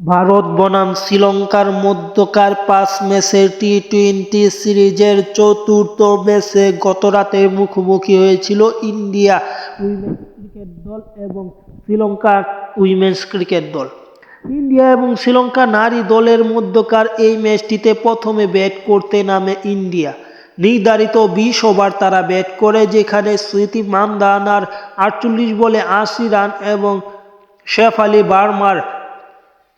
ভারত বনাম শ্রীলঙ্কার মধ্যকার পাঁচ ম্যাচের টি টোয়েন্টি সিরিজের চতুর্থ ম্যাচে গতরাতে মুখোমুখি হয়েছিল ইন্ডিয়া উইমেন্স ক্রিকেট দল এবং শ্রীলঙ্কা উইমেন্স ক্রিকেট দল। ইন্ডিয়া এবং শ্রীলঙ্কা নারী দলের মধ্যকার এই ম্যাচটিতে প্রথমে ব্যাট করতে নামে ইন্ডিয়া। নির্ধারিত বিশ ওভার তারা ব্যাট করে, যেখানে স্মৃতি মান্দানার আটচল্লিশ বলে আশি রান এবং শেফ আলী বার্মার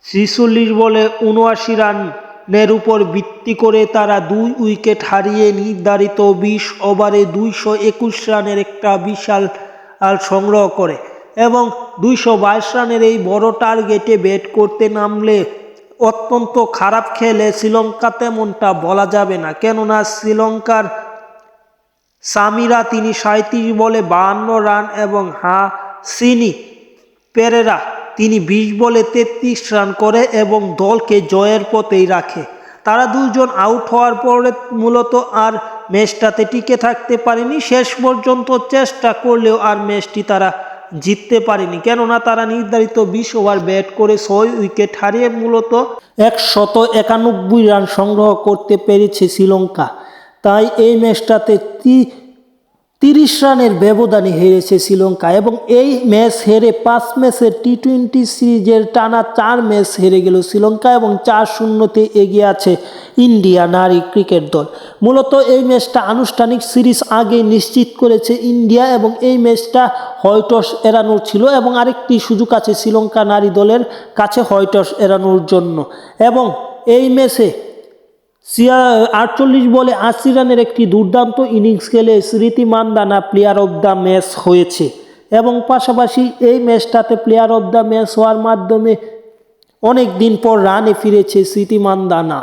ছিচল্লিশ বলে উনআশি রানের উপর ভিত্তি করে তারা দুই উইকেট হারিয়ে নির্ধারিত বিশ ওভারে দুইশো একুশ রানের একটা বিশাল সংগ্রহ করে এবং দুইশো বাইশ রানের এই বড় টার্গেটে ব্যাট করতে নামলে অত্যন্ত খারাপ খেলে শ্রীলঙ্কা তেমনটা বলা যাবে না। কেননা শ্রীলঙ্কার সামিরা তিনি সাঁত্রিশ বলে বাহান্ন রান এবং হা সিনি পেরেরা তিনি বিশ বলে তেত্রিশ রান করে এবং দলকে জয়ের পথেই রাখে। তারা দুজন আউট হওয়ার পরে মূলত আর ম্যাচটাতে টিকে থাকতে পারেনি। শেষ পর্যন্ত চেষ্টা করলেও আর ম্যাচটি তারা জিততে পারেনি। কেননা তারা নির্ধারিত বিশ ওভার ব্যাট করে ছয় উইকেট হারিয়ে মূলত একশত একানব্বই রান সংগ্রহ করতে পেরেছে শ্রীলঙ্কা। তাই এই ম্যাচটাতে তিরিশ রানের ব্যবধানে হেরেছে শ্রীলঙ্কা এবং এই ম্যাচ হেরে পাঁচ ম্যাচের টি টোয়েন্টি সিরিজের টানা চার ম্যাচ হেরে গেল শ্রীলঙ্কা এবং চার শূন্যতে এগিয়ে আছে ইন্ডিয়া নারী ক্রিকেট দল। মূলত এই ম্যাচটা আনুষ্ঠানিক সিরিজ আগে নিশ্চিত করেছে ইন্ডিয়া এবং এই ম্যাচটা হয়টস এড়ানোর ছিল এবং আরেকটি সুযোগ আছে শ্রীলঙ্কা নারী দলের কাছে হয়টস এড়ানোর জন্য এবং এই ম্যাচে সিয়া আটচল্লিশ বলে আশি রানের একটি দুর্দান্ত ইনিংস খেলে Smriti Mandhana player of the match হয়েছে এবং পাশাপাশি এই ম্যাচটাতে প্লেয়ার অব দ্য ম্যাচ হওয়ার মাধ্যমে অনেক দিন পর রানে ফিরেছে স্মৃতি মান্দানা।